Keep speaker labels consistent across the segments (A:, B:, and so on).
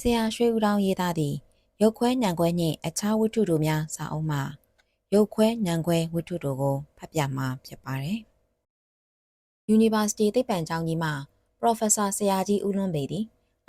A: ဆရာရွှေဦးတောင်ရေးသားသည့်ရုပ်ခွဲနံခွဲနှင့်အခြားဝတ္ထုတို့များစာအုပ်မှရုပ်ခွဲနံခွဲဝတ္ထုတို့ကိုဖတ်ပြမှာဖြစ်ပါတယ်။ University သိပ္ပံကျောင်းကြီးမှ Professor ဆရာကြီးဦးလွန်ပေသည်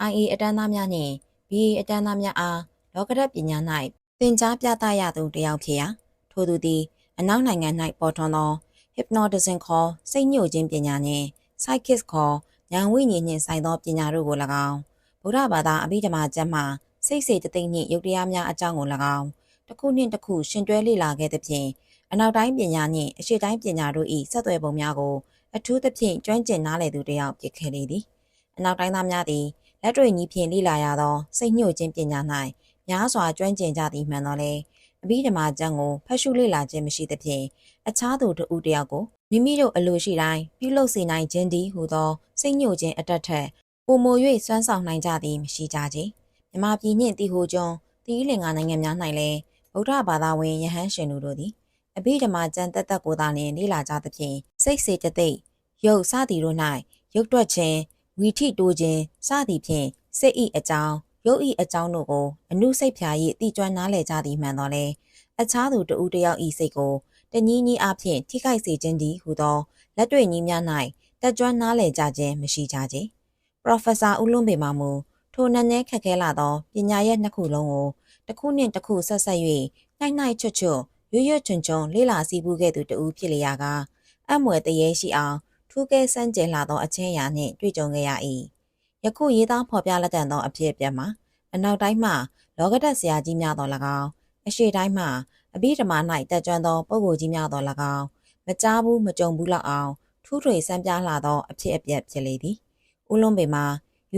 A: IA အတန်းသားများနှင့် BA အတန်းသားများအားလောကဓာတ်ပညာ၌သင်ကြားပြသရသူတစ်ယောက်ဖြစ်ရာထို့သူသည်အနောက်နိုင်ငံ၌ပေါ်ထွန်းသော hypnotism ခေါ်စိတ်ညှို့ခြင်းပညာနှင့် psychics ခေါ်ဉာဏ်ဝိညာဉ်နှင့်ဆိုင်သောပညာတို့ကို၎င်း ဗုဒ္ဓဘာသာအဘိဓမ္မာကျမ်းမှစိတ်စေတသိက်နှင့်ယုတ်တရားများအကြောင်းကို၎င်းတစ်ခုနှင့်တစ်ခုရှင်တွဲလေ့လာခဲ့သဖြင့်အနောက်တိုင်းပညာနှင့်အရှေ့တိုင်းပညာတို့၏ဆက်သွယ်ပုံများကိုအထူးသဖြင့်ကျွမ်းကျင်နားလည်သူတစ်ယောက်ဖြစ်ခဲ့လေသည်အနောက်တိုင်းသားများသည်လက်တွေ့နည်းဖြင့်လေ့လာရသောစိတ်ညှို့ခြင်းပညာ၌များစွာကျွမ်းကျင်ကြသည်မှန်တော်လဲအဘိဓမ္မာကျမ်းကိုဖတ်ရှုလေ့လာခြင်းမရှိသဖြင့်အခြားသူတစ်ဦးတစ်ယောက်ကိုမိမိတို့အလိုရှိတိုင်းပြုလုပ်စေနိုင်ခြင်းသည်ဟူသောစိတ်ညှို့ခြင်းအတက်ထက် ပုံမို၍စွမ်းဆောင်နိုင်ကြသည်မရှိကြကြ။မြမပြည်နှင့်တီဟိုကျွန်းတီးလင်္ကာနိုင်ငံများ၌လည်းဗုဒ္ဓဘာသာဝင်ယဟန်ရှင်တို့သည်အဘိဓမ္မာကျမ်းတက်တက်ကိုသာလျှင်လေ့လာကြသဖြင့်စိတ်စေတသိက်ရုပ်စသည်တို့၌ရုပ်တွက်ခြင်းဝီထိတိုးခြင်းစသည်ဖြင့်စိတ်ဤအကြောင်းရုပ်ဤအကြောင်းတို့ကိုအနုစိတ်ဖြာ၏တည်ကျွမ်းနားလည်ကြသည်မှန်တော်လဲအခြားသူတဦးတယောက်ဤစိတ်ကိုတညီးညီးအဖြစ်ထိခိုက်စေခြင်းသည်ဟူသောလက်တွေ့နည်းများ၌တက်ကြွနားလည်ကြခြင်းမရှိကြကြ။ Professor ဦးလွန်ပေမှမူထိုနည်းနည်းခက်ခဲလာသောပညာရဲ့နှစ်ခုလုံးကိုတစ်ခုနှင့်တစ်ခုဆက်ဆက်၍နိုင်နိုင်ချွတ်ချွတ်ရွရွချွန်ချွန်လေ့လာစီးပူးခဲ့သူတဦးဖြစ်လျာကအံ့မွယ်တရေရှိအောင်ထူးကဲဆန်းကျင်လာသောအချင်းရာနှင့်တွေ့ကြုံခဲ့ရ၏ယခုရေးသားဖော်ပြလက်တန်သောအဖြစ်အပျက်မှာအနောက်တိုင်းမှလောကဓာတ်ဆရာကြီးများတော်၎င်းအရှေ့တိုင်းမှအဘိဓမ္မာ၌တက်ကြွသောပုဂ္ဂိုလ်ကြီးများတော်၎င်းမကြားဘူးမကြုံဘူးလောက်အောင်ထူးထွေစံပြလှသောအဖြစ်အပျက်ဖြစ်လေသည် ဦးလွန်ပေမှာ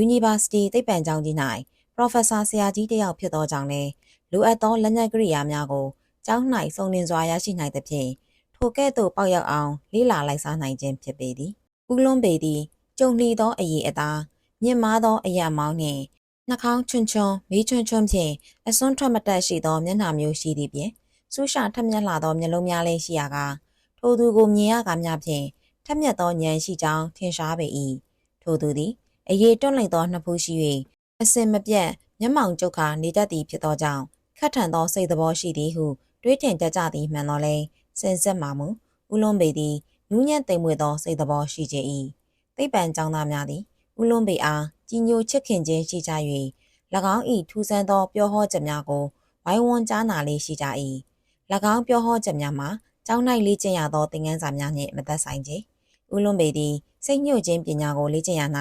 A: University သိပ္ပံကျောင်းကြီး၌ Professor ဆရာကြီးတစ်ယောက်ဖြစ်သောကြောင့်လည်းလိုအပ်သောလက်နက်ကိရိယာများကိုကျောင်း၌စုံလင်စွာရရှိနိုင်သဖြင့်ထိုကဲ့သို့ပေါက်ရောက်အောင်လေးလာလိုက်စားနိုင်ခြင်းဖြစ်ပေသည်ဦးလွန်ပေသည်ကြုံလီသောအရေးအသားမြင့်မားသောအရာမောင်းနှင့်နှာခေါင်းချွန်းချွန်းမေးချွန်းချွန်းဖြင့်အစွန်းထွက်မတက်ရှိသောမျက်နှာမျိုးရှိသည့်ပြင်စူးရှာထက်မြက်လာသောမျက်လုံးများလည်းရှိရကားထိုသူကိုမြင်ရကားများဖြင့်ထက်မြက်သောဉာဏ်ရှိကြောင်းထင်ရှားပေ၏ ထိုသူသည်အရေးတွန့်လိမ့်သောနှစ်ဖူးရှိ၍အစင်မပြတ်မျက်မှောင်ကျုပ်ခါနေတတ်သည်ဖြစ်သောကြောင့်ခတ်ထန်သောစိတ်သဘောရှိသည်ဟုတွေးထင်တတ်ကြသည်မှန်တော်လဲစင်စစ်မှမူဦးလွန်ပေသည်နူးညံ့သိမ်မွေ့သောစိတ်သဘောရှိခြင်း၏သိပ္ပံကျောင်းသားများသည်ဦးလွန်ပေအားကြီးညိုချစ်ခင်ခြင်းရှိကြ၍၎င်း၏ထူးဆန်းသောပြောဟောချက်များကိုဝိုင်းဝန်းကြားနာလေးရှိကြ၏၎င်းပြောဟောချက်များမှာကျောင်း၌လေ့ကျင့်ရသောသင်ခန်းစာများနှင့်မသက်ဆိုင်ကြ။ဦးလွန်ပေသည် စိတ်ညှို့ခြင်းပညာကိုလေ့ကျင့်ရ၌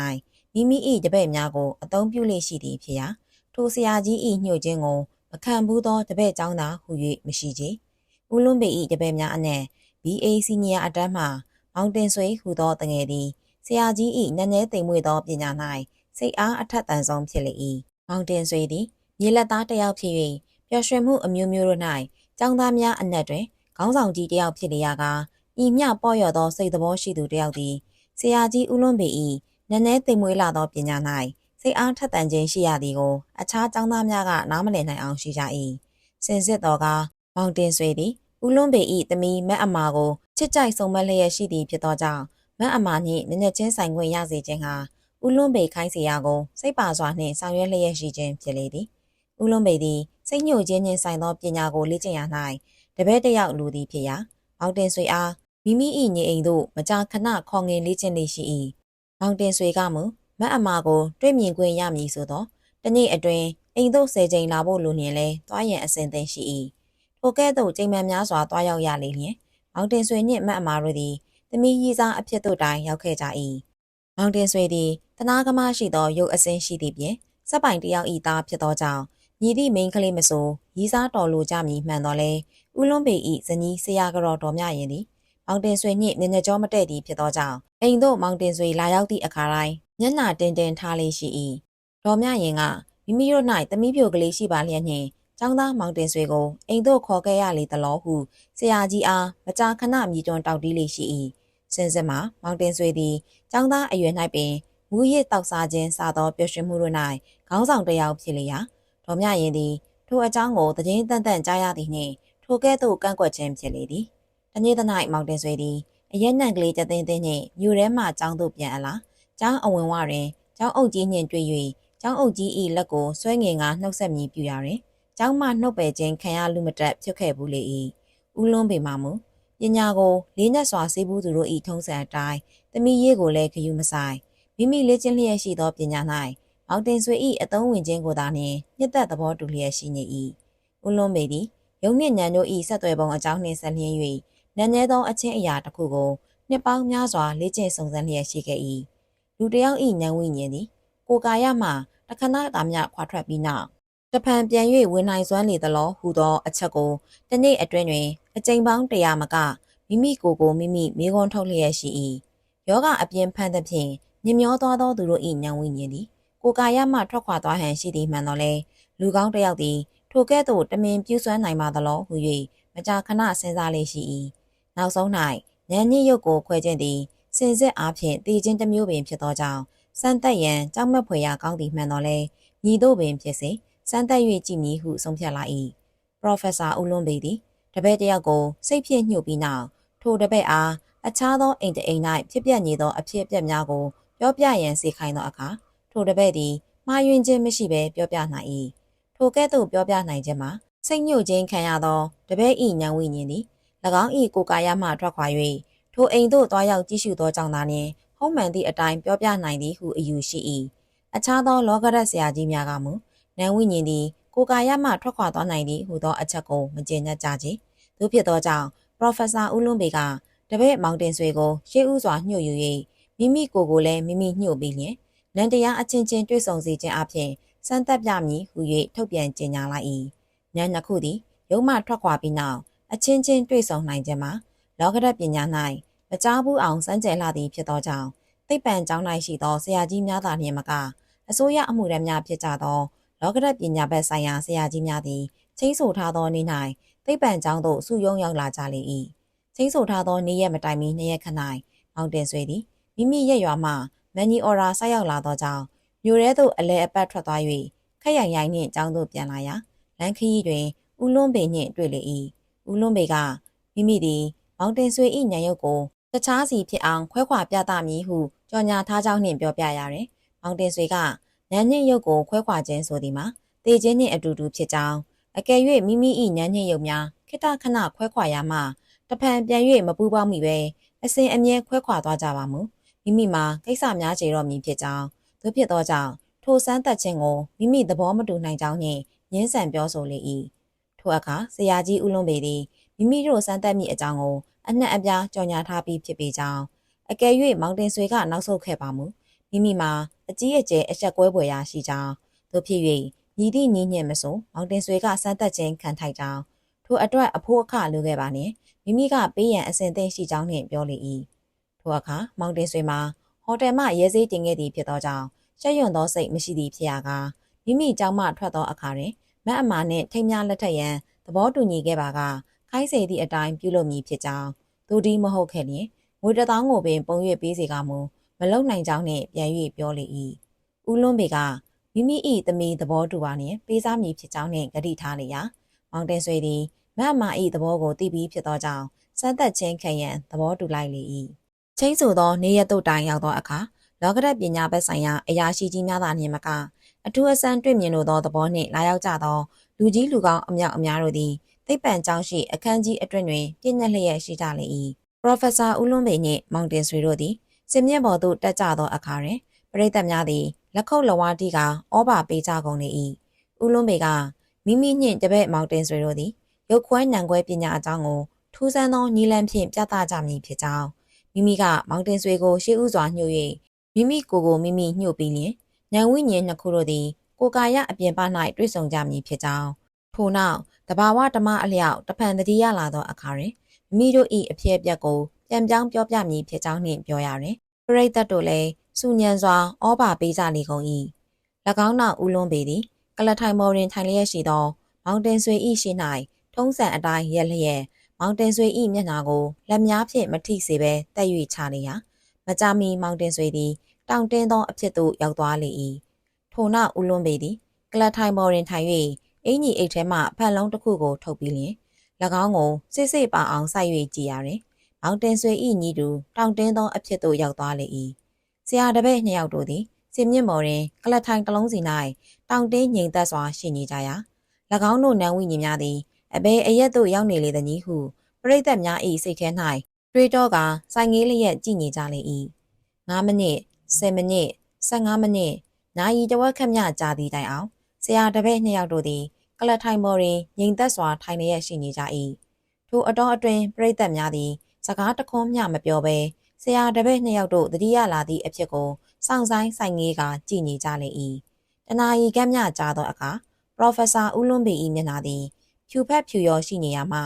A: မိမိ၏တပည့်များကိုအသုံးပြုလေ့ရှိသည်ဖြစ်ရာထိုဆရာကြီး၏ညှို့ခြင်းကိုမခံဘူးသောတပည့်ကျောင်းသားဟု၍မရှိကြ။ဦးလွန်ပေ၏တပည့်များအနက် BA စီနီယာအတန်းမှမောင်တင်ဆွေဟုသောတငယ်သည်ဆရာကြီး၏နည်းနည်းသိမ်မွေ့သောပညာ၌စိတ်အားအထက်သန်ဆုံးဖြစ်လေ၏။မောင်တင်ဆွေသည်မြေလက်သားတစ်ယောက်ဖြစ်၍ပျော်ရွှင်မှုအမျိုးမျိုးတို့၌ကျောင်းသားများအနက်တွင်ခေါင်းဆောင်ကြီးတစ်ယောက်ဖြစ်လျာကဤမြပေါ့ရသောစိတ်သဘောရှိသူတစ်ယောက်သည် ဆရာကြီးဦးလွန်ပေ၏နည်းနည်းသိမ်မွေးလာသောပညာ၌စိတ်အားထက်သန်ခြင်းရှိရသည်ကိုအခြားကျောင်းသားများကနားမလည်နိုင်အောင်ရှိကြ၏စင်စစ်တော်ကမောင်တင်ဆွေသည်ဦးလွန်ပေ၏သမီးမက်အမာကိုချစ်ကြိုက်ဆုံးမလျက်ရှိသည်ဖြစ်သောကြောင့်မက်အမာနှင့်နည်းနည်းချင်းဆိုင်ခွင့်ရစေခြင်းဟာဦးလွန်ပေခိုင်းစီရာကိုစိတ်ပါစွာနှင့်ဆောင်ရွက်လျက်ရှိခြင်းဖြစ်လေသည်ဦးလွန်ပေသည်စိတ်ညှို့ခြင်းနှင့်ဆိုင်သောပညာကိုလေ့ကျင့်ရ၌တပည့်တစ်ယောက်လူသည်ဖြစ်ရာမောင်တင်ဆွေအား မိမိ၏ညီအိမ်သို့မကြာခဏခေါ်ငင်လေ့ကျင့်လေရှိ၏မောင်တင်ဆွေကမူမတ်အမာကို တွေ့မြင်ခွင့်ရမည်ဆိုသောတနေ့အတွင်းအိမ်သို့ဆယ်ကြိမ်လာဖို့လိုလျင်လဲတွားရန်အစဉ်သင်ရှိ၏ထိုကဲ့သို့ချိန်မှန်များစွာတွားရောက်ရလေလျင်မောင်တင်ဆွေနှင့်မတ်အမာတို့သည်သမီးကြီးစားအဖြစ်တို့တိုင်ရောက်ခဲ့ကြ၏မောင်တင်ဆွေသည်တနာကမရှိသောရုပ်အစင်းရှိသည့်ပြင်စက်ပိုင်တယောက်ဤသားဖြစ်သောကြောင့်ညီသည့်မိန်းကလေးမဆိုရီးစားတော်လိုကြမည်မှန်တော်လဲဦးလွန်ပေဤဇနီးဆရာကတော်တော်မြရင်သည် မောင်တင်ဆွေနှင့်မျက်နှာကြောမတည့်သည်ဖြစ်သောကြောင့်အိမ်သို့မောင်တင်ဆွေလာရောက်သည့်အခါတိုင်းမျက်နှာတင်တင်ထားလေးရှိ၏ဒေါ်မြရင်ကမိမိတို့၌သမီးပြိုကလေးရှိပါလျက်နှင့်ចောင်းသားမောင်တင်ဆွေကိုအိမ်သို့ခေါ်ခဲ့ရလေသလောဟုဆရာကြီးအားမကြာခဏမြည်တွန်းတောက်တီးလေးရှိ၏စင်စစ်မှာမောင်တင်ဆွေသည်ចောင်းသားအရွယ်၌ပင်မူရစ်တောက်စားခြင်းစသောပျော်ရွှင်မှုတို့၌ခေါင်းဆောင်တစ်ယောက်ဖြစ်လျာဒေါ်မြရင်သည်ထိုအကြောင်းကိုသတင်းတန်တန်ကြားရသည်နှင့်ထိုကဲ့သို့ကန့်ကွက်ခြင်းဖြစ်လေသည် တနေ့သ၌မောင်တင်ဆွေသည်အရက်နံကလေးတသိန်းသိန်းနှင့်မြို့ထဲမှကျောင်းသို့ပြန်အလာကျောင်းအဝင်ဝတွင်ကျောင်းအုပ်ကြီးနှင့်တွေ့၍ကျောင်းကျောင်းအုပ်ကြီး၏လက်ကိုဆွဲငင်ကနှုတ်ဆက်မြည်ပြူရတယ်။ကျောင်းမှနှုတ်ပယ်ခြင်းခံရလူမတက်ဖြစ်ခဲ့ဘူးလေ၏။ဦးလွန်းပေမှမူပညာကိုလေးနက်စွာစေဘူးသူတို့၏ထုံးစံအတိုင်းသမီးရေးကိုလည်းဂယုမဆိုင်မိမိလေ့ကျင့်လျက်ရှိသောပညာ၌မောင်တင်ဆွေ၏အသုံးဝင်ခြင်းကိုသာနှင့်ညစ်သက်သဘောတူလျက်ရှိနေ၏ဦးလွန်းပေသည်ရုံနှင့်ညံတို့၏ဆက်သွယ်ပုံအကြောင်းနှင့်ဆက်လျင်း၍ နန်းနေသောအချင်းအရာတစ်ခုကိုနှစ်ပေါင်းများစွာလေ့ကျင့်စုံစမ်းလျက်ရှိခဲ့၏လူတစ်ယောက်၏ဉာဏ်ဝိညာဉ်သည်ကိုယ်ကာယမှတခဏတာမြခွာထွက်ပြီးနောက်တဖန်ပြန်၍ဝင်နိုင်စွမ်းလေသလောဟူသောအချက်ကိုတနေ့အတွင်းတွင်အကြိမ်ပေါင်းတရာမကမိမိကိုယ်ကိုမိမိမိခွန်းထုတ်လျက်ရှိ၏ယောဂအပြင်းဖန်သဖြင့်မြင်မျောသွားသောသူတို့၏ဉာဏ်ဝိညာဉ်သည်ကိုယ်ကာယမှထွက်ခွာသွားဟန်ရှိသည်မှန်တော်လဲလူကောင်းတစ်ယောက်သည်ထိုကဲ့သို့တမင်ပြူးစွမ်းနိုင်ပါသလောဟု၍မကြာခဏစဉ်းစားလေးရှိ၏ နောက်ဆုံး၌ဉာဏ်ညစ်ရုပ်ကိုခွဲခြင်းသည်စင်စစ်အားဖြင့်တည်ခြင်းတစ်မျိုးပင်ဖြစ်သောကြောင့်စမ်းသက်ရန်ကြောက်မက်ဖွယ်ရာကောင်းသည်မှန်တော်လဲညီတို့ပင်ဖြစ်စေစမ်းသက်၍ကြည်မည်ဟုဆုံးဖြတ်လာ၏ပရော်ဖက်ဆာဦးလွန်ပေသည်တပည့်တယောက်ကိုစိတ်ဖြင့်ညှို့ပြီးနောက်ထိုတပည့်အားအခြားသောအိမ်တအိမ်၌ဖြစ်ပျက်နေသောအဖြစ်အပျက်များကိုပြောပြရန်စေခိုင်းသောအခါထိုတပည့်သည်မှားယွင်းခြင်းမရှိဘဲပြောပြနိုင်၏ထိုကဲ့သို့ပြောပြနိုင်ခြင်းမှာစိတ်ညှို့ခြင်းခံရသောတပည့်၏ဉာဏ်ဝိညာဉ်သည်၎ င်း၏ကိုယ်ကာယမှထွက်ခွာ၍ထိုအိမ်သို့တွားရောက်ကြည့်ရှုသောကြောင့်သာလျှင်ဟုတ်မှန်သည့်အတိုင်းပြောပြနိုင်သည်ဟုအယူရှိ၏အခြားသောလောကရက်ဆရာကြီးများကမူနန်းဝိညာဉ်သည်ကိုယ်ကာယမှထွက်ခွာသွားနိုင်သည်ဟုသောအချက်ကိုမကျေနပ်ကြကြ။သို့ဖြစ်သောကြောင့်ပရော်ဖက်ဆာဦးလွန်ပေကတပည့်မောင်တင်ဆွေကိုရှေးဥစွာညှို့ယူ၍မိမိကိုယ်ကိုလည်းမိမိညှို့ပြီးလျင်နန္တရားအချင်းချင်းတွေ့ဆုံစေခြင်းအပြင်စမ်းသပ်ပြမည်ဟု၍ထုတ်ပြန်ကြေညာလိုက်၏။နန်းနှစ်ခုသည်ရုံမှထွက်ခွာပြီးနောက် အချင်းချင်းတွေ့ဆုံနိုင်ခြင်းမှာလောကဓာတ်ပညာ၌မကြားဘူးအောင်စမ်းကြယ်လာသည်ဖြစ်သောကြောင့်သိပ္ပံကျောင်း၌ရှိသောဆရာကြီးများသာလျှင်မကအစိုးရအမှုရများဖြစ်ကြသောလောကဓာတ်ပညာဘက်ဆိုင်ရာဆရာကြီးများသည်ချင်းဆိုထားသောနေ့၌သိပ္ပံကျောင်းသို့စုယုံရောက်လာကြလေ၏ချင်းဆိုထားသောနေ့ရက်မတိုင်မီနှစ်ရက်ခဏမောင်တင်ဆွေသည်မိမိရက်ရွာမှမန်နီအော်ရာဆိုက်ရောက်လာသောကြောင့်မြို့ရဲသို့အလဲအပတ်ထွက်သွား၍ခက်ရိုင်ရိုင်နှင့်ကျောင်းသို့ပြန်လာရာလမ်းခရီးတွင်ဦးလွန်းပေနှင့်တွေ့လေ၏ ဦးလွန်းပေကမိမိသည်မောင်တင်ဆွေ၏ညံရုပ်ကိုတခြားစီဖြစ်အောင်ခွဲခွာပြသမည်ဟုကြော်ညာထားကြောင်းနှင့်ပြောပြရတယ်။မောင်တင်ဆွေကနန်းညင့်ရုပ်ကိုခွဲခွာခြင်းဆိုသည်မှာတေခြင်းနှင့်အတူတူဖြစ်ကြောင်းအကယ်၍မိမိ၏နန်းညင့်ရုပ်များခိတခဏခွဲခွာရမှတဖန်ပြန်၍မပူပေါင်းမိပဲအစဉ်အမြဲခွဲခွာသွားကြပါမူမိမိမှာကိစ္စများကြေတော့မည်ဖြစ်ကြောင်းသို့ဖြစ်သောကြောင့်ထိုစမ်းသက်ခြင်းကိုမိမိသဘောမတူနိုင်ကြောင်းနှင့်ညှင်းဆန်ပြောဆိုလေ၏ ထိုအခါဆရာကြီးဦးလွန်ပေသည်မိမိတို့စမ်းသပ်မိအကြောင်းကိုအနှံ့အပြားကြော်ညာထားပြီးဖြစ်ပေကြောင်းအကယ်၍မောင်တင်ဆွေကနောက်ဆုတ်ခဲ့ပါမူမိမိမှာအကြီးအကျယ်အဆက်ကွဲပွေရာရှိကြောင်းတို့ဖြစ်၍ညီသည့်ညီညံ့မစုံမောင်တင်ဆွေကစမ်းသပ်ခြင်းခံထိုက်ကြောင်းထိုအတွက်အဖိုးအခလိုခဲ့ပါနှင့်မိမိကပေးရန်အစဉ်သင့်ရှိကြောင်းနှင့်ပြောလေ၏ထိုအခါမောင်တင်ဆွေမှာဟိုတယ်မှရဲစေးတင်ခဲ့သည်ဖြစ်သောကြောင့်ရှက်ရွံ့သောစိတ်မရှိသည်ဖြစ်ရာကမိမိကြောင့်မှထွက်သောအခါတွင် မတ်အမာနှင့်ထိမ်းများလက်ထက်ရန်သဘောတူညီခဲ့ပါကခိုင်းစေသည့်အတိုင်းပြုလုပ်မည်ဖြစ်ကြောင်းသူဒီမဟုတ်ခဲ့လျင်ငွေတထောင်ကိုပင်ပုံရွက်ပေးစေကမူမလုံနိုင်ကြောင်းနှင့်ပြန်၍ပြောလေ၏ဦးလွန်းပေကမိမိ၏သမီးသဘောတူပါနှင့်ပေးစားမည်ဖြစ်ကြောင်းနှင့်ဂတိထားလေရာမောင်တင်ဆွေသည်မတ်အမာ၏သဘောကိုသိပြီးဖြစ်သောကြောင့်စမ်းသက်ခြင်းခံရန်သဘောတူလိုက်လေ၏ချင်းဆိုသော နေရတုတ်တိုင်ရောက်သောအခါလောကဓာတ်ပညာဘက်ဆိုင်ရာအရာရှိကြီးများသာနှင့်မက အထူးအဆန်းတွေ့မြင်လိုသောသဘောနှင့်လာရောက်ကြသောလူကြီးလူကောင်းအမြောက်အများတို့သည်သိပ္ပံကျောင်းရှိအခန်းကြီးအတွင်တွင်ပြည့်ညက်လျက်ရှိကြလေ၏ပရိုဖက်ဆာဦးလွန်းပေနှင့်မောင်တင်ဆွေတို့သည်စင်မြင့်ပေါ်သို့တက်ကြသောအခါတွင်ပရိသတ်များသည်လက်ခုပ်လဝါတီကဩဘာပေးကြကုန်လေ၏ဦးလွန်းပေကမိမိနှင့်တပည့်မောင်တင်ဆွေတို့သည်ရုပ်ခွဲနံခွဲပညာအကြောင်းကိုထူးဆန်းသောနီလန်းဖြင့်ပြသကြမည်ဖြစ်ကြောင်းမိမိကမောင်တင်ဆွေကိုရှေးဥစွာညှို့၍မိမိကိုယ်ကိုမိမိညှို့ပြီးလျင် ဉာဏ်ဝိညာဉ်နှစ်ခုတို့သည် ကိုယ်ကာယအပြင်ပ၌တွေ့ဆုံကြမည်ဖြစ်ကြောင်းထို့နောက်တဘာဝဓမ္မအလျောက်တဖန်တတိယလာသောအခါတွင်မိမိတို့၏အဖြစ်အပျက်ကိုပြန်ပြောင်းပြောပြမည်ဖြစ်ကြောင်းနှင့်ပြောရရင်ပရိသတ်တို့လည်းစူညံစွာဩဘာပေးကြလေကုန်၏၎င်းနောက်ဦးလွန်ပေသည်ကလထိုင်မော်တွင်ထိုင်လျက်ရှိသော မောင်တင်ဆွေ၏ရှိ၌ထုံးစံအတိုင်းရက်လျက်မောင်တင်ဆွေ၏မျက်နှာကိုလက်များဖြင့်မထိစေဘဲတက်၍ချလေရာမကြမီမောင်တင်ဆွေသည် တောင်တင်းသောအဖြစ်သို့ရောက်သွားလေ၏ထို့နောက်ဦးလွန်ပေသည်ကလထိုင်မော်တွင်ထိုင်၍အင်ကြီးအိတ်ထဲမှဖန်လုံးတစ်ခုကိုထုတ်ပြီးလျင်၎င်းကိုစစ်စစ်ပါအောင်စိုက်၍ကြည်ရတယ်။မောင်တင်ဆွေဤညီတူတောင်တင်းသောအဖြစ်သို့ရောက်သွားလေ၏။ဆရာတပည့်နှစ်ယောက်တို့သည်ဆစင်မြင့်မော်တွင်ကလတ်ထိုင်တစ်လုံးစီ၌တောင်တင်းငိမ်သက်စွာရှိနေကြရာ၎င်းတို့နန်းဝိညာဉ်များသည်အဘယ်အရက်သို့ရောက်နေလေသနည်းဟုပရိသတ်များ၏စိတ်ထဲ၌တွေးတောကစိုင်ငေးလျက်ကြည်နေကြလေ၏9မိနစ် 10မိနစ်15မိနစ်နာရီတစ်ဝက်ခန့်မျှကြာသည့်တိုင်အောင်ဆရာတပည့်နှစ်ယောက်တို့သည်ကလတ်ထိုင်မော်တွင်ငိမ်သက်စွာထိုင်လျက်ရှိနေကြ၏ထိုအတော်အတွင်းပရိသတ်များသည်စကားတခွန်းမျှမပြောဘဲဆရာတပည့်နှစ်ယောက်တို့တတိယလာသည့်အဖြစ်ကိုစောင့်ဆိုင်ဆိုင်ငေးကကြည်နေကြလေ၏တနာရီကမ်းမျှကြာသောအခါပရော်ဖက်ဆာဦးလွန်ပေ၏မျက်နှာသည်ဖြူဖက်ဖြူရောရှိနေရမှ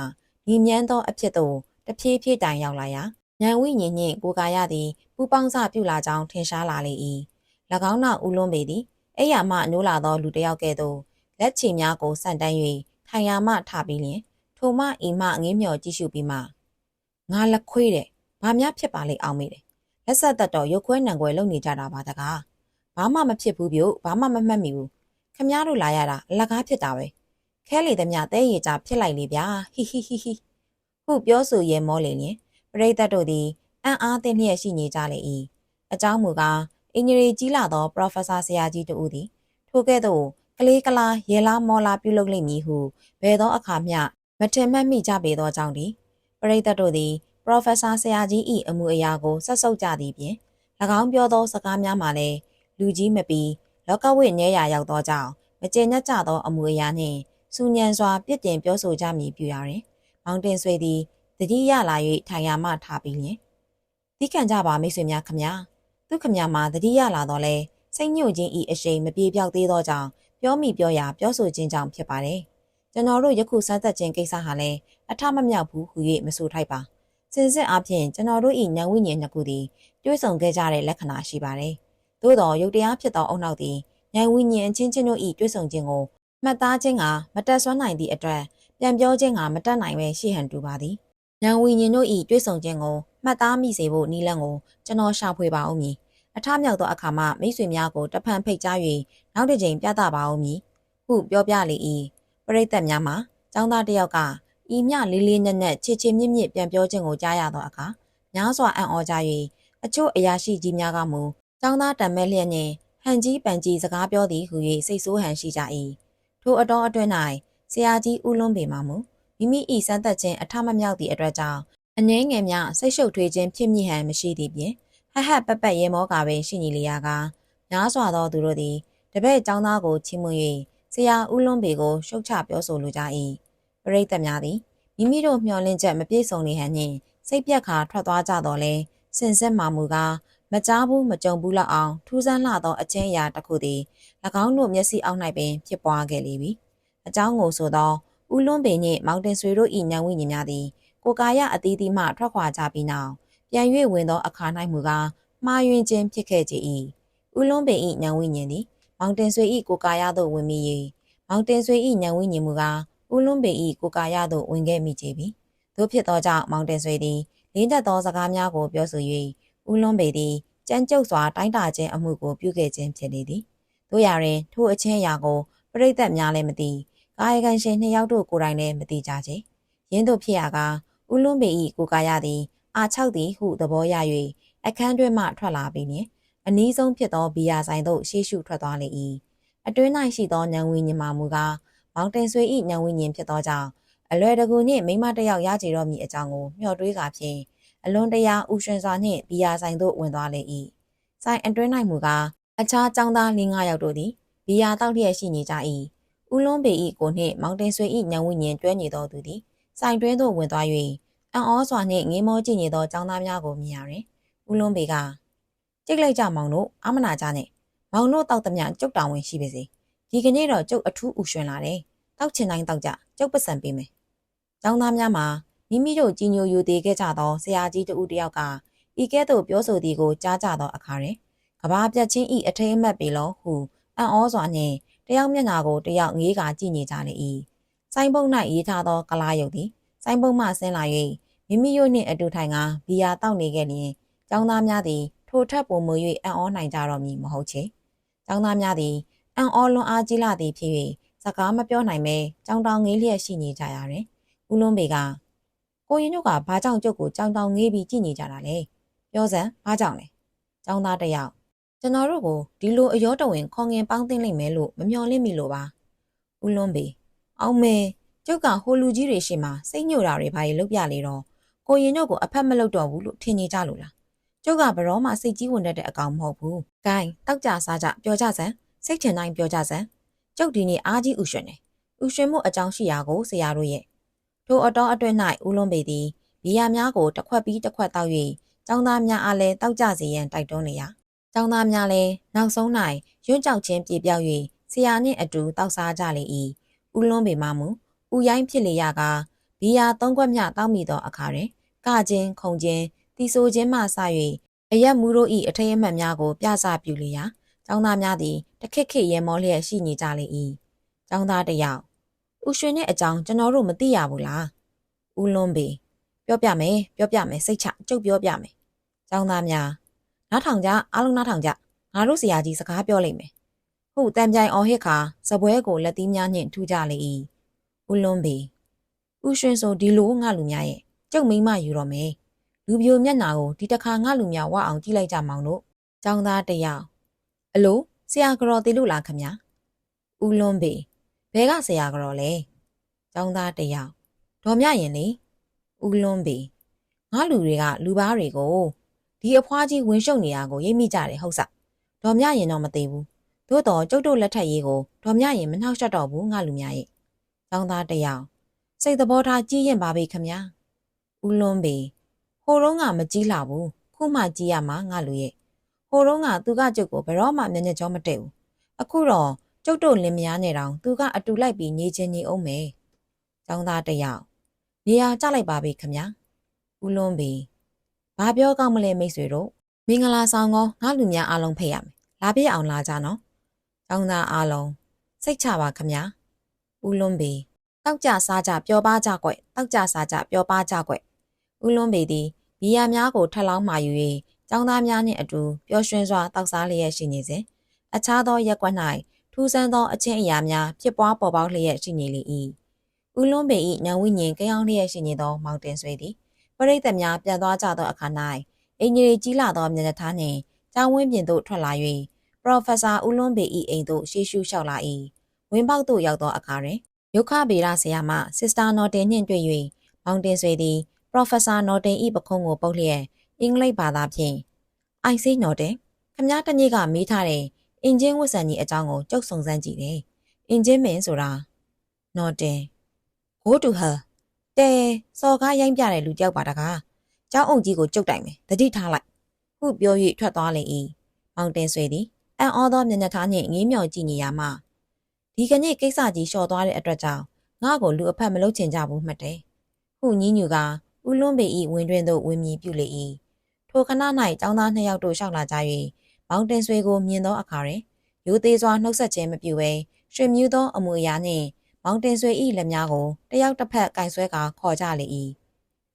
A: ညီမြန်းသောအဖြစ်သို့တဖြည်းဖြည်းတိုင်ရောက်လာရာဉာဏ်ဝိညာဉ်နှင့်ကိုယ်ကာယသည် ပူပေါင်းစပြုလာကြောင်းထင်ရှားလာလေ၏၎င်းနောက်ဦးလွန်ပေသည်အဲ့ရမှနိုးလာသောလူတစ်ယောက်ကဲ့သို့လက်ချေများကိုဆန့်တန်း၍ထိုင်ရာမှထပြီးလျင်ထိုမှအိမ်မှငင်းမြော်ကြည့်ရှုပြီးမှငါလက်ခွေးတဲ့ဘာများဖြစ်ပါလိမ့်အောင်မေးတယ်လက်ဆက်သက်တော့ရုပ်ခွဲနံခွဲလုပ်နေကြတာပါတကားဘာမှမဖြစ်ဘူးပြုတ်ဘာမှမမှတ်မိဘူးခမည်းတော်လာရတာအလကားဖြစ်တာပဲခဲလေသမျှတဲရည်ကြဖြစ်လိုက်လေဗျာဟီဟီဟီဟီဟုပြောဆိုရဲမောလေလျင်ပရိသတ်တို့သည် အံ့အားသင့်လျက်ရှိနေကြလေ၏အကြောင်းမူကားအင်ဂျီနီကြီးလာသောပရော်ဖက်ဆာဆရာကြီးတို့သည်ထိုကဲ့သို့ကလေးကလာရေလာမောလာပြုလုပ်လိမ့်မည်ဟုဘယ်သောအခါမျှမထင်မှတ်မိကြပေသောကြောင့်သည်ပရိသတ်တို့သည်ပရော်ဖက်ဆာဆရာကြီး၏အမှုအရာကိုဆက်ဆုပ်ကြသည်ဖြင့်၎င်းပြောသောစကားများမှာလည်းလူကြီးမပီလောကဝိနေရာရောက်သောကြောင့်မကျေနပ်ကြသောအမှုအရာနှင့်စူညံစွာပြစ်တင်ပြောဆိုကြမည်ပြုရာတွင်မောင်တင်ဆွေသည်တတိယလာ၍ထိုင်ရမှထားပြီးလျင် တိခံကြပါမိတ်ဆွေများခမညာသူခမညာမှာတတိယလာတော့လဲစိတ်ညှို့ခြင်းဤအရှိန်မပြေပြောက်သေးသောကြောင့်ပြောမိပြောရာပြောဆိုခြင်းကြောင့်ဖြစ်ပါတယ်ကျွန်တော်တို့ယခုစမ်းသပ်ခြင်းကိစ္စဟာလည်းအထမမြောက်ဘူးဟု၍မဆိုထိုက်ပါစင်စစ်အားဖြင့်ကျွန်တော်တို့၏ဉာဏ်ဝိညာဉ်နှစ်ခုသည်တွဲဆောင်ခဲ့ကြတဲ့လက္ခဏာရှိပါတယ်သို့တော်ယုတ်တရားဖြစ်သောအုံနောက်သည်ဉာဏ်ဝိညာဉ်အချင်းချင်းတို့၏တွဲဆောင်ခြင်းကိုမှတ်သားခြင်းကမတက်ဆွမ်းနိုင်သည့်အတွက်ပြန်ပြောခြင်းကမတက်နိုင်ပဲရှိဟန်တူပါသည်ဉာဏ်ဝိညာဉ်တို့၏တွဲဆောင်ခြင်းကို မှတ်သားမိစေဖို့နီလန့်ကိုကျွန်တော်ရှာဖွေပါဦးမည်အထမြောက်သောအခါမှမိတ်ဆွေများကိုတဖန်ဖိတ်ကြား၍နောက်တစ်ကြိမ်ပြသပါဦးမည်ဟုပြောပြလေ၏ပရိသတ်များမှာចောင်းသားတစ်ယောက်ကဤမြလေးလေးနက်နက်ချစ်ချစ်မြင့်မြင့်ပြန်ပြောခြင်းကိုကြားရသောအခါများစွာအံ့ဩကြ၍အချို့အရာရှိကြီးများကမူចောင်းသားတံမဲ့လျက်နှင့်ဟန်ကြီးပန်ကြီးစကားပြောသည်ဟု၍စိတ်ဆိုးဟန်ရှိကြ၏ထိုအတော်အတွင်း၌ဆရာကြီးဦးလွန်းပေမှမူမိမိ၏စမ်းသက်ခြင်းအထမမြောက်သည့်အတွက်ကြောင့် အနှဲငယ်များစိတ်ရှုပ်ထွေးခြင်းဖြစ်မိဟန်မရှိသည့်ပြင်ဟဟပပရေမောကပင်ရှိနေလျာကများစွာသောသူတို့သည်တပည့်ចောင်းသားကိုချီးမွမ်း၍ဆရာဦးလွန်းပေကိုရှုတ်ချပြောဆိုလိုကြ၏ပရိသတ်များသည်မိမိတို့မျှော်လင့်ချက်မပြည့်စုံနေဟန်နှင့်စိတ်ပြက်ခါထွက်သွားကြတော့လဲစင်စစ်မှမူကားမကြားဘူးမကြုံဘူးလောက်အောင်ထူးဆန်းလာသောအချင်းအရာတစ်ခုသည်၎င်းတို့မျက်စိအောက်၌ပင်ဖြစ်ပွားခဲ့လေပြီအကြောင်းကိုဆိုသောဦးလွန်းပင်နှင့်မောင်တင်ဆွေတို့၏ညံဝိညာဉ်များသည် ကိုကာယအသီးသီးမှထွက်ခွာကြပြီးနောက်ပြန်၍ဝင်သောအခါ၌မူကားမှားယွင်းခြင်းဖြစ်ခဲ့ကြ၏ဦးလွန်းပင်၏ညံဝိညာဉ်သည်မောင်တင်ဆွေ၏ကိုကာယသို့ဝင်မိ၍မောင်တင်ဆွေ၏ညံဝိညာဉ်မူကားဦးလွန်းပင်၏ကိုကာယသို့ဝင်ခဲ့မိကြပြီသို့ဖြစ်သောကြောင့်မောင်တင်ဆွေသည်လင်းသက်သောစကားများကိုပြောဆို၍ဦးလွန်းပေသည်ကြမ်းကြုတ်စွာတိုင်းတာခြင်းအမှုကိုပြုခဲ့ခြင်းဖြစ်လေသည်တို့ရာတွင်ထိုအချင်းအရာကိုပရိသတ်များလည်းမသိကာယကံရှင်နှစ်ယောက်တို့ကိုယ်တိုင်လည်းမသိကြချေရင်းတို့ဖြစ်ရာက ဦးလွန်းပေ၏ကိုကာယသည်အာ၆သည်ဟုသဘောရ၍အခန်းတွင်မှထွက်လာပြီးနှင့်အနည်းဆုံးဖြစ်သောဘီယာဆိုင်သို့ရှေ့ရှုထွက်သွားလေ၏အတွင်း၌ရှိသောဉာဏ်ဝိညာဉ်မှမူကားမောင်တင်ဆွေ၏ဉာဏ်ဝိညာဉ်ဖြစ်သောကြောင့်အလွယ်တကူနှင့်မိမတစ်ယောက်ရကြတော့မည်အကြောင်းကိုမျှော်တွေးကာဖြင့်အလွန်တရာဥရှင်စွာနှင့်ဘီယာဆိုင်သို့ဝင်သွားလေ၏ဆိုင်အတွင်း၌မူကားအခြားចောင်းသား၄၅ယောက်တို့သည်ဘီယာတောက်လျက်ရှိနေကြ၏ဦးလွန်းပေ၏ကိုနှင့်မောင်တင်ဆွေ၏ညံဝိညာဉ်တွဲနေသောသူသည်ဆိုင်တွင်းသို့ဝင်သွား၍ အံ့ဩစွာနှင့်ငေးမောကြည့်နေသောចောင်းသားများကိုမြင်ရတွင်ဦးလွန်းပေကကြိတ်လိုက်ကြမောင်တို့အမနာကြနဲ့မောင်တို့တောက်သမျှကျုပ်တောင်ဝင်ရှိပါစေဒီကနေ့တော့ကျုပ်အထူးဥရှင်လာတယ်တောက်ချင်တိုင်းတောက်ကြကျုပ်ပတ်စံပေးမယ်ចောင်းသားများမှာမိမိတို့ကြီးညိုယူသေးခဲ့ကြသောဆရာကြီးတဦးတယောက်ကဤကဲ့သို့ပြောဆိုသည်ကိုကြားကြသောအခါတွင်ကဘာပြတ်ချင်းဤအထိမ်းအမှတ်ပေလောဟုအံ့ဩစွာနှင့်တယောက်မျက်နှာကိုတယောက်ငေးကာကြည့်နေကြလေ၏စိုင်းပုံ၌ရေးထားသောကလားရုပ်သည် စိုင်းပုံမှဆင်းလာ၍မိမိတို့နှင့်အတူထိုင်ကဘီယာတောက်နေခဲ့လျင်ចောင်းသားများသည်ထိုထက်ပုံမွေ၍အံ့ဩနိုင်ကြတော့မည်မဟုတ်ချေចောင်းသားများသည်အံ့ဩလွန်အားကြီးလာသည်ဖြစ်၍စကားမပြောနိုင်ပဲကြောင်တောင်ငေးလျက်ရှိနေကြရတွင်ဦးလွန်းပေကကိုရင်တို့ကဘာကြောင့်ကျုပ်ကိုကြောင်တောင်ငေးပြီးကြည့်နေကြတာလဲပြောစမ်းဘာကြောင့်လဲចောင်းသားတယောက် ကျွန်တော်တို့ကိုဒီလိုအယောတဝင်ခေါငင်ပေါင်းသိမ့်လိမ့်မယ်လို့မမျှော်လင့်မိလို့ပါဦးလွန်းပေအောင်မေ ကျုပ်ကဟိုလူကြီးတွေရှိမှစိတ်ညို့တာတွေဘာတွေလုပ်ပြလေတော့ကိုရင်တို့ကိုအဖက်မလုပ်တော့ဘူးလို့ထင်နေကြလို့လားကျုပ်ကဘရောမှစိတ်ကြီးဝင်တတ်တဲ့အကောင်မဟုတ်ဘူးဂိုင်းတောက်ကြစားကြပြောကြစမ်းစိတ်ချင်တိုင်းပြောကြစမ်းကျုပ်ဒီနေ့အားကြီးဥရွှင်တယ်ဥရွှင်မှုအကြောင်းရှိရာကိုဆရာတို့ရဲ့ထိုအတော်အတွင်း၌ဦးလွန်းပေသည်ဘီယာများကိုတစ်ခွက်ပြီးတစ်ခွက်တောက်၍ចောင်းသားများအားလည်းတောက်ကြစေရန်တိုက်တွန်းနေရာចောင်းသားများလည်းနောက်ဆုံး၌ရွံ့ကြောက်ခြင်းပြေပြောက်၍ဆရာနှင့်အတူတောက်စားကြလေ၏ဦးလွန်းပေမှမူ ဥယိုင်းဖြစ်လေရကဘီယာသုံးခွက်မျှတောက်မိသောအခါတွင်ကခြင်းခုံခြင်းတီဆိုခြင်းမှစ၍အရက်မူတို့၏အထက်အမှတ်များကိုပြစပြုလေရာကျောင်းသားများသည်တခက်ခက်ရဲမောလျက်ရှိနေကြလေ၏ကျောင်းသားတယောက်ဥရွှင်တဲ့အကြောင်းကျွန်တော်တို့မသိရဘူးလားဥလွန်ပေပြောပြမယ်ပြောပြမယ်စိတ်ချကြုတ်ပြောပြမယ်ကျောင်းသားများနားထောင်ကြအားလုံးနားထောင်ကြငါတို့ဆရာကြီးစကားပြောလိမ့်မယ်ဟုတ်တန်ပြိုင်အောင်ဟစ်ခါဇပွဲကိုလက်သီးများနှင့်ထူကြလေ၏ ဦးလွန်းပေဦးရွှင်ဆိုဒီလိုငါလူများရဲ့ကျုပ်မိမယူတော့မယ်။လူပြိုမျက်နာကိုဒီတစ်ခါငါလူများဝအောင်ကြည့်လိုက်ကြမောင်တို့။ចောင်းသားတစ်ယောက်အလိုဆရာကတော်တေလို့လားခမညာ။ဦးလွန်းပေဘဲကဆရာကတော်လဲ။ចောင်းသားတစ်ယောက်ဒေါ်မြရင်လေဦးလွန်းပေငါလူတွေကလူဘာတွေကိုဒီအဖွားကြီးဝင်ရှုပ်နေတာကိုရိပ်မိကြတယ်ဟုတ်စဒေါ်မြရင်တော့မသိဘူးသို့တော့ကျုပ်တို့လက်ထက်ရေးကိုဒေါ်မြရင်မနှောက်ရှက်တော့ဘူးငါလူများရဲ့ ចောင်းသားတယောက်စိတ်သဘောထားကြီးရင်ပါပြီခမညာဦးလွန်းပေဟိုတော့ကမကြီးလာဘူးခုမှကြီးရမှာငါလူရဲ့ဟိုတော့ကသူကကျုပ်ကိုဘယ်တော့မှမျက်နှာကြောမတည့်ဘူးအခုတော့ကျုပ်တို့လင်မယားနဲ့တောင်သူကအတူလိုက်ပြီးနေချင်းနေအောင်မယ်ចောင်းသားတယောက်နေရာကျလိုက်ပါပြီခမညာဦးလွန်းပေဘာပြောကောင်းမလဲမိတ်ဆွေတို့မင်္ဂလာဆောင်ကောငါလူများအားလုံးဖိတ်ရမယ်လာပြည့်အောင်လာကြနော်ကျောင်းသားအားလုံးစိတ်ချပါခမညာ ဦးလွန်းပေတောက်ကြစားကြပျော်ပါကြကွယ်တောက်ကြစားကြပျော်ပါကြကွယ်ဦးလွန်းပေသည်ဘီယာများကိုထက်လောင်းမှယူ၍ကျောင်းသားများနှင့်အတူပျော်ရွှင်စွာတောက်စားလျက်ရှိနေစဉ်အခြားသောရက်ကွက်၌ထူးဆန်းသောအချင်းအရာများဖြစ်ပွားပေါ်ပေါက်လျက်ရှိနေလေ၏ဦးလွန်းပေ၏ညံဝိညာဉ်ကြောင်လျက်ရှိနေသောမောင်တင်ဆွေသည်ပရိသတ်များပြန်သွားကြသောအခါ၌အင်ဂျီရီကြီးလာသောမျက်နှာသားနှင့်ကျောင်းဝင်းပြင်သို့ထွက်လာ၍ပရော်ဖက်ဆာဦးလွန်းပေ၏အိမ်သို့ရှေးရှုလျှောက်လာ၏ ဝင်းပေါက်သို့ရောက်သောအခါတွင်ယုခဗေဒဆရာမစစ်စတာနော်တင်နှင့်တွေ့၍မောင်တင်ဆွေသည်ပရော်ဖက်ဆာနော်တင်၏ပခုံးကိုပုတ်လျက်အင်္ဂလိပ်ဘာသာဖြင့်အိုင်စီနော်တင်ခမည်းတနေ့ကမေးထားတဲ့အင်ဂျင်ဝတ်ဆန်ကြီးအကြောင်းကိုကြုတ်ဆုံစမ်းကြည့်တယ်အင်ဂျင်မင်းဆိုတာနော်တင် go to her တဲစော်ကားရိုင်းပြတဲ့လူကြောက်ပါတကားเจ้าအုပ်ကြီးကိုကြုတ်တိုင်မယ်တတိထားလိုက်ဟုပြော၍ထွက်သွားလေ၏မောင်တင်ဆွေသည်အံ့ဩသောမျက်နှာသားနှင့်ငေးမြော်ကြည့်နေရမှ ဒီကနေ့ကိစ္စကြီးလျှော်သွားတဲ့အတွက်ကြောင့်ငါ့ကိုလူအဖက်မလုပ်ချင်ကြဘူးမှတ်တယ်ဟုညင်းညူကဦးလွန်းပေ၏ဝင်တွင်သို့ဝင်မြည်ပြုလေ၏ထိုခဏ၌ចောင်းသားနှစ်ယောက်တို့ရှောက်လာကြ၍မောင်တင်ဆွေကိုမြင်သောအခါတွင်ရိုသေစွာနှုတ်ဆက်ခြင်းမပြုဘဲရွှေမြူးသောအမူအရာနှင့်မောင်တင်ဆွေ၏လက်များကိုတယောက်တစ်ဖက်ကင်ဆွဲကာခေါ်ကြလေ၏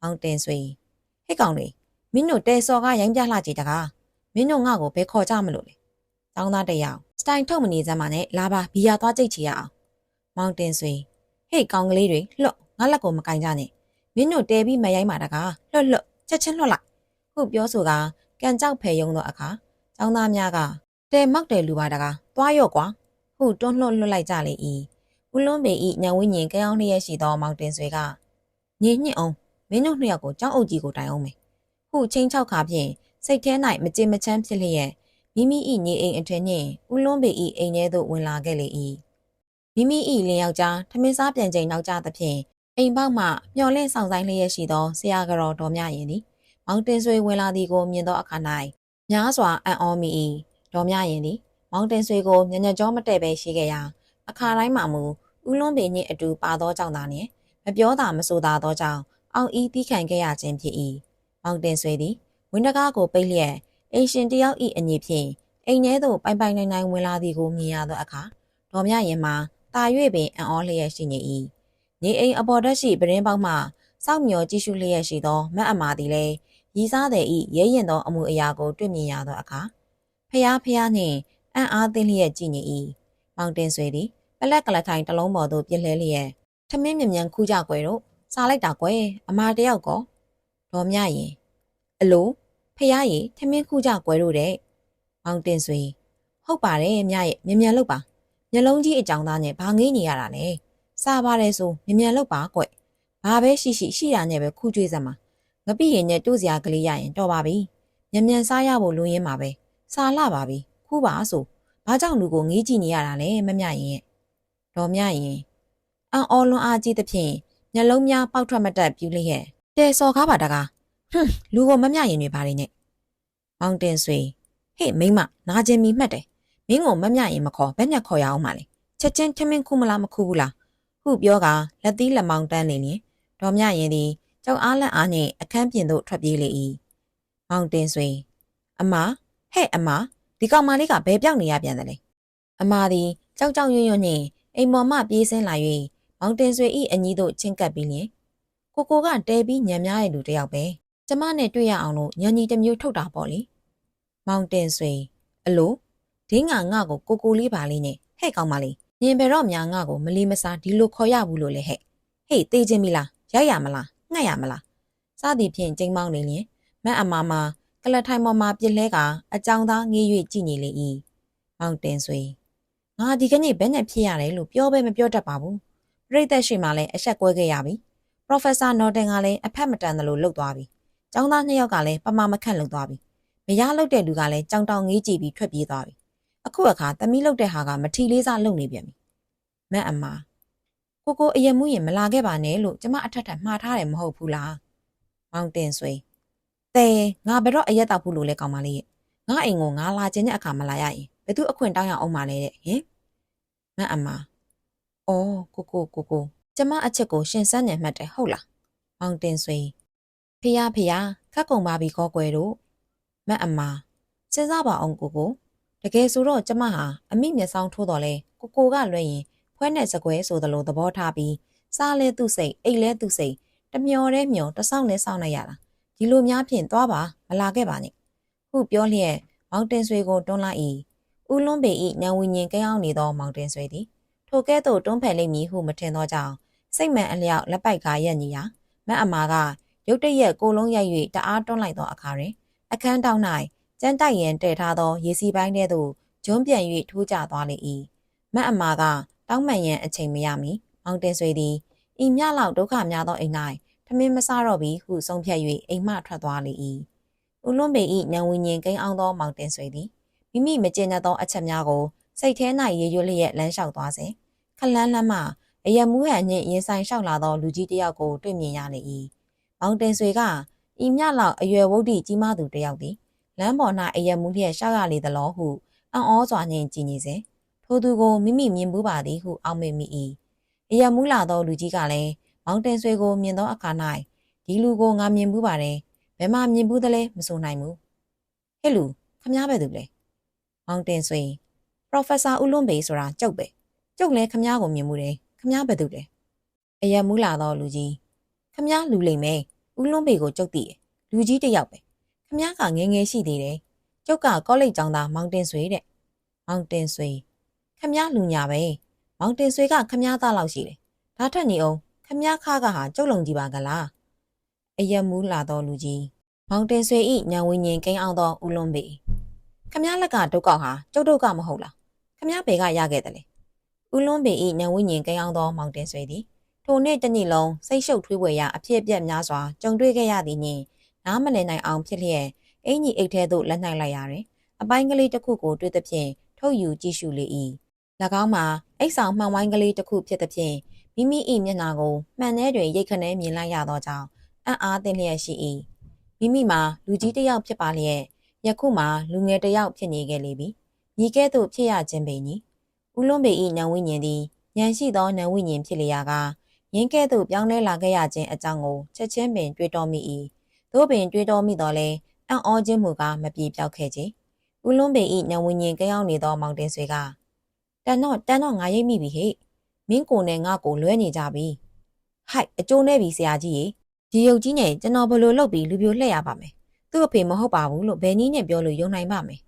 A: မောင်တင်ဆွေဟစ်ကောင်တွေမင်းတို့တဲစော်ကရိုင်းပြလှကြည့်တကားမင်းတို့ငါ့ကိုဘယ်ခေါ်ကြမလို့လဲ တောင်းသားတယောက်စတိုင်ထုတ်မနေစမ်းပါနဲ့လာပါဘီယာသွားကြိတ်ချီရအောင်မောင်တင်ဆွေဟေ့ကောင်ကလေးတွေလှော့ငါလက်ကိုမကင်ကြနဲ့မင်းတို့တဲပြီးမရိုင်းပါတကားလှော့လှော့ချက်ချင်းလှော့လိုက်ခုပြောဆိုကကန်ကြောက်ဖယ်ယုံသောအခါចောင်းသားများကတဲမောက်တယ်လူပါတကားသွားရော့ကွာဟုတွန်းလှော့လွတ်လိုက်ကြလေ၏ဦးလွန်းပေ၏ညံဝင်းညင်ကြောင်လျက်ရှိသောမောင်တင်ဆွေကညင်ညစ်အောင်မင်းတို့နှစ်ယောက်ကိုကြောင်းအုပ်ကြီးကိုတိုင်အောင်မယ်ဟုချင်းချောက်ခါဖြင့်စိတ်ထဲ၌မကြေမချမ်းဖြစ်လျက် မိမိ၏ညီအိမ်အထက်နှင့်ဦးလွန်းပေ၏အိမ်ထဲသို့ဝင်လာခဲ့လေ၏မိမိ၏လင်ယောက်ျားထမင်းစားပြန်ချိန်နောက်ကျသဖြင့်အိမ်ပေါက်မှမျော်လင့်ဆောင်ဆိုင်လျက်ရှိသောဆရာကတော်တော်မြရင်သည်မောင်တင်ဆွေဝင်လာသည်ကိုမြင်သောအခါ၌များစွာအံ့ဩမိ၏တော်မြရင်သည်မောင်တင်ဆွေကိုညညကြောမတည့်ပဲရှိခဲ့ရာအခါတိုင်းမှာမူဦးလွန်းပေနှင့်အတူပါသောကြောင့်သာနှင့်မပြောတာမဆိုတာသောကြောင့်အောင်ဤတီးခံခဲ့ရခြင်းဖြစ်၏မောင်တင်ဆွေသည်ဝင်းတကားကိုပိတ်လျက် အိမ်ရှင်တယောက်၏အညီဖြင့်အိမ်ထဲသို့ပိုင်ပိုင်နိုင်နိုင်ဝင်လာသည်ကိုမြင်ရသောအခါဒေါ်မြရင်မှာတာ၍ပင်အံ့ဩလျက်ရှိနေ၏နေအိမ်အပေါ်တက်ရှိပရင်းပေါက်မှစောက်မျောကြည့်ရှုလျက်ရှိသောမတ်အမာသည်လည်းရီစားတဲ့ဤရဲရင်သောအမှုအရာကိုတွေ့မြင်ရသောအခါဖျားဖျားနှင့်အံ့အားသင့်လျက်ကြည်နေ၏မောင်တင်ဆွေသည်ပလက်ကလထိုင်တလုံးပေါ်သို့ပြစ်လဲလျက်ထမင်းမြ мян ခူးကြကွယ်တော့စားလိုက်တာကွယ်အမာတယောက်ကောဒေါ်မြရင်အလို ဖះရီထမင်းခူးကြကွယ်တော့တဲ့မမောင်တင်ဆွေဟုတ်ပါတယ်မြရဲ့မြန်မြန်လုပ်ပါမျက်လုံးကြီးအကြောင်းသားနဲ့ဘာငေးနေရတာလဲစားပါတယ်ဆိုမြန်မြန်လုပ်ပါကွဘာပဲရှိရှိရှိတာနဲ့ပဲခူးကြွေးစမ်းပါငပိရင်နဲ့တို့စရာကလေးရရင်တော်ပါပြီမြန်မြန်စားရဖို့လိုရင်းပါပဲစားလာပါပြီခူးပါဆိုဘာကြောင့်လူကိုငေးကြည့်နေရတာလဲမမြရင်တော်မြရင်အန်အော်လွန်အားကြီးသဖြင့်မျက်လုံးများပေါက်ထွက်မတက်ပြူလျက်တဲစော်ကားပါတကား ဟွန်းလူကိုမမြရင်တွေပါနေနဲ့မောင်တင်ဆွေဟေ့မိမနာကျင်မီမှတ်တယ်မင်းကိုမမြရင်မခေါ်ဘယ်နဲ့ခေါ်ရအောင်မလဲချက်ချင်းထမင်းခုမလားမခုဘူးလားဟုပြောကလက်သီးလက်မောင်းတန်းနေလျင်ဒေါ်မြရင်သည်ကြောက်အားလက်အားနှင့်အခန်းပြင်သို့ထွက်ပြေးလေ၏မောင်တင်ဆွေအမဟဲ့အမဒီကောင်မလေးကဘယ်ပြောက်နေရပြန်တယ်လဲအမသည်ကြောက်ကြောက်ရွံ့ရွံ့နှင့်အိမ်မော်မှပြေးဆင်းလာ၍မောင်တင်ဆွေ၏အညီတို့ချင်းကပ်ပြီးလျင်ကိုကိုကတဲပြီးညံများရဲ့လူတစ်ယောက်ပဲ ကျမနဲ့တွေ့ရအောင်လို့ညံညီတစ်မျိုးထုတ်တာပေါ့လေမောင်တင်ဆွေအလိုဒင်းငါငါကိုကိုကိုလေးပါလေးနဲ့ဟဲ့ကောင်မလေးညင်ဘယ်တော့များငါကိုမလေးမစားဒီလိုခေါ်ရဘူးလို့လေဟဲ့ဟေးတေးချင်းပြီလားရိုက်ရမလားငှက်ရမလားစသည်ဖြင့်ကျိန်းမောင်းနေလျင်မတ်အမမကလထိုင်ပေါ်မှာပြစ်လဲကအကြောင်းသားငေး၍ကြည်နေလေ၏မောင်တင်ဆွေငါဒီကနေ့ဘယ်နဲ့ဖြစ်ရတယ်လို့ပြောပဲမပြောတတ်ပါဘူးပြိသက်ရှိမှလည်းအဆက်ကွဲခဲ့ရပြီပရိုဖက်ဆာနော်တင်ကလည်းအဖက်မတန်သလိုလှုပ်သွားပြီ ကျောင်းသားနှစ်ယောက်ကလည်းပမာမခန့်လှုပ်သွားပြီမရလှုပ်တဲ့လူကလည်းကြောင်တောင်ငေးကြည့်ပြီးထွက်ပြေးသွားပြီအခုအခါသမီးလှုပ်တဲ့ဟာကမထီလေးစားလှုပ်နေပြန်ပြီမတ်အမကိုကိုအယံမှုရင်မလာခဲ့ပါနဲ့လို့ကျမအထက်ထပ်မှားထားတယ်မဟုတ်ဘူးလားမောင်တင်ဆွေတဲငါဘယ်တော့အရက်တောက်ဘူးလို့လဲကောင်းပါလေငါအိမ်ကိုငါလာခြင်းတဲ့အခါမလာရရင်ဘယ်သူအခွင့်တောင်းရအောင်မလဲတဲ့ဟင်မတ်အမအော်ကိုကိုကိုကိုကျမအချက်ကိုရှင်စမ်းနေမှတ်တယ်ဟုတ်လားမောင်တင်ဆွေ ဖះဖះခက်ကုံပါပြီခေါ်ကွယ်တို့မတ်အမစဉ်းစားပါအောင်ကိုကိုတကယ်ဆိုတော့ကျမဟာအမိမျက်စောင်းထိုးတော်လဲကိုကိုကလွှဲရင်ဖွဲနဲ့စကွဲဆိုသလိုသဘောထားပြီးစားလဲသူ့စိတ်အိတ်လဲသူ့စိတ်တမျော်တဲ့မျော်တဆောက်နဲ့ဆောက်နေရတာဒီလိုများဖြင့်သွားပါမလာခဲ့ပါနဲ့ဟုပြောလျက်မောင်တင်ဆွေကိုတွန်းလိုက်၏ဦးလွန်းပေ၏ညံဝင်းရင်ကဲအောင်နေသောမောင်တင်ဆွေသည်ထိုကဲ့သို့တွန်းဖယ်လိမ့်မည်ဟုမထင်သောကြောင့်စိတ်မှန်အလျောက်လက်ပိုက်ကားရက်ညီရာမတ်အမာက ရုတ်တရက်ကိုလုံးရိုက်၍တအားတွန်းလိုက်သောအခါတွင်အခန်းတောင်း၌ကျန်းတိုက်ရန်တည်ထားသောရေစီပိုင်းထဲသို့ဂျွန်းပြန်၍ထိုးကျသွားလေ၏မတ်အမာကတောင်းမှန်ရန်အချိန်မရမီမောင်တင်ဆွေသည်ဤမြလောက်ဒုက္ခများသောအိမ်၌ထမင်းမစားတော့ပြီဟုဆုံးဖြတ်၍အိမ်မှထွက်သွားလေ၏ဦးလွန်ပေ၏ညံဝင်းရင်ကိန်းအောင်သောမောင်တင်ဆွေသည်မိမိမကျေနပ်သောအချက်များကိုစိတ်ထဲ၌ရေရွလျက်လမ်းလျှောက်သွားစဉ်ခလန်းလန်းမှအယမူးဟန်နှင့်ရင်ဆိုင်လျှောက်လာသောလူကြီးတစ်ယောက်ကိုတွေ့မြင်ရလေ၏ မောင်တင်ဆွေကဤမြလောက်အရွယ်ဝုဒ္ဓကြီးမသူတစ်ယောက်သည်လမ်းပေါ်၌အယမူးလျက်ရှောက်ရလေသလောဟုအံ့ဩစွာနှင့်ကြည်နေစဉ်ထိုသူကိုမိမိမြင်ဘူးပါသည်ဟုအောက်မေ့မိ၏အယမူးလာသောလူကြီးကလည်းမောင်တင်ဆွေကိုမြင်သောအခါ၌ဒီလူကိုငါမြင်ဘူးပါတယ်ဘယ်မှမြင်ဘူးသလဲမဆိုနိုင်ဘူးဟဲ့လူခမားပဲသူလဲမောင်တင်ဆွေပရိုဖက်ဆာဦးလွန်ပေဆိုတာကျုပ်ပဲကျုပ်လည်းခမားကိုမြင်မှုတယ်ခမားပဲသူလဲအယမူးလာသောလူကြီး ခမားလူလိမ့်မယ်ဦးလွန်ပေကိုကျုပ်သိတယ်လူကြီးတစ်ယောက်ပဲခမားကငယ်ငယ်ရှိသေးတယ်ကျုပ်ကကောလိပ်ကျောင်းသားမောင်တင်ဆွေတဲ့မောင်တင်ဆွေခမားလူညာပဲမောင်တင်ဆွေကခမားသားလောက်ရှိတယ်ဒါထက်နေအောင်ခမားခါကဟာကျုပ်လုံကြီးပါကလားအယမူးလာသောလူကြီးမောင်တင်ဆွေဤညံဝင်းရင်ကိန်းအောင်သောဦးလွန်ပေခမားလက်ကဒုက္ခဟာကျုပ်ဒုက္ခမဟုတ်လားခမားပေကရခဲ့တယ်လေဦးလွန်ပေဤညံဝင်းရင်ကိန်းအောင်သောမောင်တင်ဆွေသည် ထိုနေ့တနေ့လုံးစိတ်ရှုပ်ထွေးပွေရာအဖြစ်အပျက်များစွာကြုံတွေ့ခဲ့ရသည်နှင့်နားမလည်နိုင်အောင်ဖြစ်လျက်အင်ကြီးအိတ်ထဲသို့လက်နှိုက်လိုက်ရတွင်အပိုင်းကလေးတစ်ခုကိုတွေ့သဖြင့်ထုတ်ယူကြည့်ရှုလေ၏၎င်းမှာအိတ်ဆောင်မှန်ဝိုင်းကလေးတစ်ခုဖြစ်သဖြင့်မိမိ၏မျက်နှာကိုမှန်ထဲတွင်ရိတ်ခနဲမြင်လိုက်ရသောကြောင့်အံ့အားသင့်လျက်ရှိ၏မိမိမှာလူကြီးတစ်ယောက်ဖြစ်ပါလျက်ယခုမှလူငယ်တစ်ယောက်ဖြစ်နေခဲ့လေပြီညီကဲ့သို့ဖြစ်ရခြင်းပင်ညီဦးလွန်ပေ၏နံဝိညာဉ်သည်ဉာဏ်ရှိသောနံဝိညာဉ်ဖြစ်လျာက ရင်းကဲ့သို့ပြောင်းလဲလာခဲ့ရခြင်းအကြောင်းကိုချက်ချင်းပင်တွေးတောမိ၏သို့ပင်တွေးတောမိတော့လဲအံ့ဩခြင်းမူကားမပြေပြောက်ခဲ့ခြင်းဦးလွန်ပေ၏နံဝိညာဉ်ကြောက်နေသောမောင်တင်ဆွေကတန်တော့တန်တော့ငါရိပ်မိပြီဟဲ့မင်းကိုနဲ့ငါကိုလွဲနေကြပြီဟိုက်အကျိုးနဲ့ပြီဆရာကြီးရေဒီရုပ်ကြီးနဲ့ကျွန်တော်ဘယ်လိုလုပ်ပြီးလူပြိုလှည့်ရပါမယ်သူ့အဖေမဟုတ်ပါဘူးလို့ဘယ်နည်းနဲ့ပြောလို့ယုံနိုင်ပါမယ်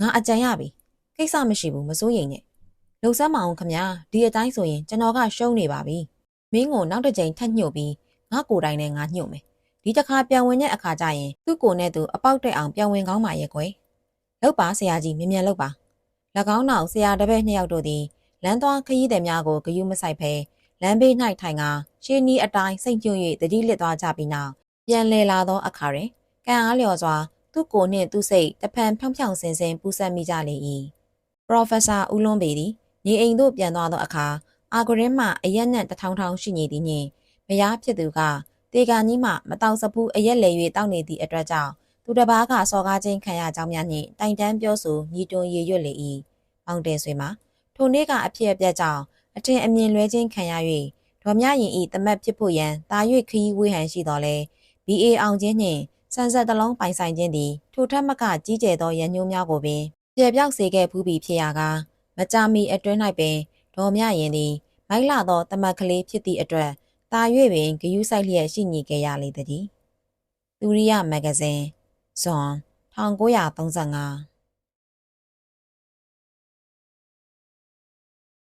A: ငါအကြံရပြီကိစ္စမရှိဘူးမစိုးရိမ်နဲ့လှုပ်ဆမ်းမအောင်ခမညာဒီအတိုင်းဆိုရင်ကျွန်တော်ကရှုံးနေပါပြီ မင်းကိုနောက်တစ်ကြိမ်ထပ်ညှို့ပြီးငါကိုယ်တိုင်နဲ့ငါညှို့မယ်ဒီတစ်ခါပြန်ဝင်တဲ့အခါကျရင်သူ့ကိုနဲ့သူအပေါက်တက်အောင်ပြန်ဝင်ကောင်းပါရဲ့ကွယ်လောက်ပါဆရာကြီးမြင်မြန်လောက်ပါ၎င်းနောက်ဆရာတပည့်နှစ်ယောက်တို့သည်လမ်းသွားခရီးသည်များကိုဂယုမဆိုင်ဖဲလမ်းဘေး၌ထိုင်ကရှင်းနီးအတိုင်းစိတ်ညွတ်၍တတိလစ်သွားကြပြီးနောက်ပြန်လည်လာသောအခါတွင်ကံအားလျော်စွာသူ့ကိုနှင့်သူ့စိတ်တဖန်ဖြောင်းဖြောင်းဆင်ဆင်ပူးဆက်မိကြလေ၏ပရော်ဖက်ဆာဦးလွန်းပေသည်နေအိမ်သို့ပြန်သွားသောအခါ အာဂရင်းမှအရက်နှံ့တထောင်ထောင်ရှိနေသည်နှင့်မယားဖြစ်သူကတေကာကြီးမှမတောင်စပူးအရက်လေ၍တောက်နေသည့်အတွက်ကြောင့်သူတစ်ပါးကစော်ကားခြင်းခံရကြောင်းများနှင့်တိုင်တန်းပြောဆိုညီတွန်ရည်ရွတ်လေ၏မောင်တင်ဆွေမှာထိုနေ့ကအဖြစ်အပျက်ကြောင့်အထင်အမြင်လွဲခြင်းခံရ၍ဒေါ်မြရင်ဤတမတ်ဖြစ်ဖို့ရန်တာ၍ခရီးဝေးဟန်ရှိတော်လဲ BA အောင်ခြင်းနှင့်ဆန်ဆက်တလုံးပိုင်ဆိုင်ခြင်းသည်ထိုထက်မကကြီးကျယ်သောရန်ညှိုးများကိုပင်ပြက်ပြောက်စေခဲ့ဖူးပြီးဖြစ်ရာကမကြမီအတွင်း၌ပင် ဒေါ်မြရင်သည် မိုက်လာသောတမတ်ကလေးဖြစ်သည့်အတွက်တာ၍ပင်ဂယုဆိုင်လျက်ရှိနေခဲ့ရလေသည်။သူရိယမဂ္ဂဇင်းဇွန်1935